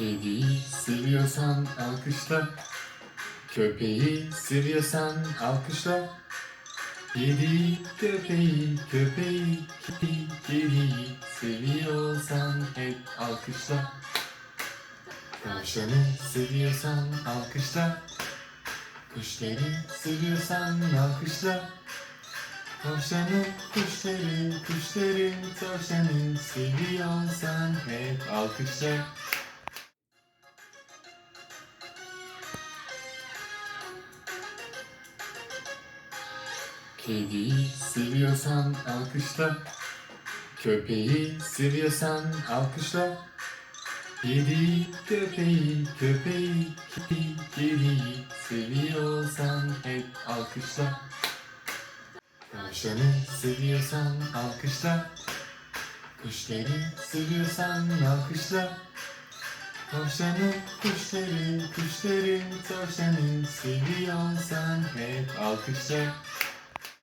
Kediyi seviyorsan alkışla. Köpeği seviyorsan alkışla. Kediyi, köpeği, köpeği, kedi, kediyi seviyorsan hep alkışla. Tavşanı seviyorsan alkışla. Kuşları seviyorsan alkışla. Tavşanı, kuşları, kuşları, tavşanı seviyorsan hep alkışla. Kediyi seviyorsan alkışla. Köpeği seviyorsan alkışla. Kediyi, köpeği, köpeği, kedi, kediyi seviyorsan hep alkışla. Tavşanı seviyorsan alkışla. Kuşları seviyorsan alkışla. Tavşanı, kuşları, kuşları, tavşanı seviyorsan hep alkışla.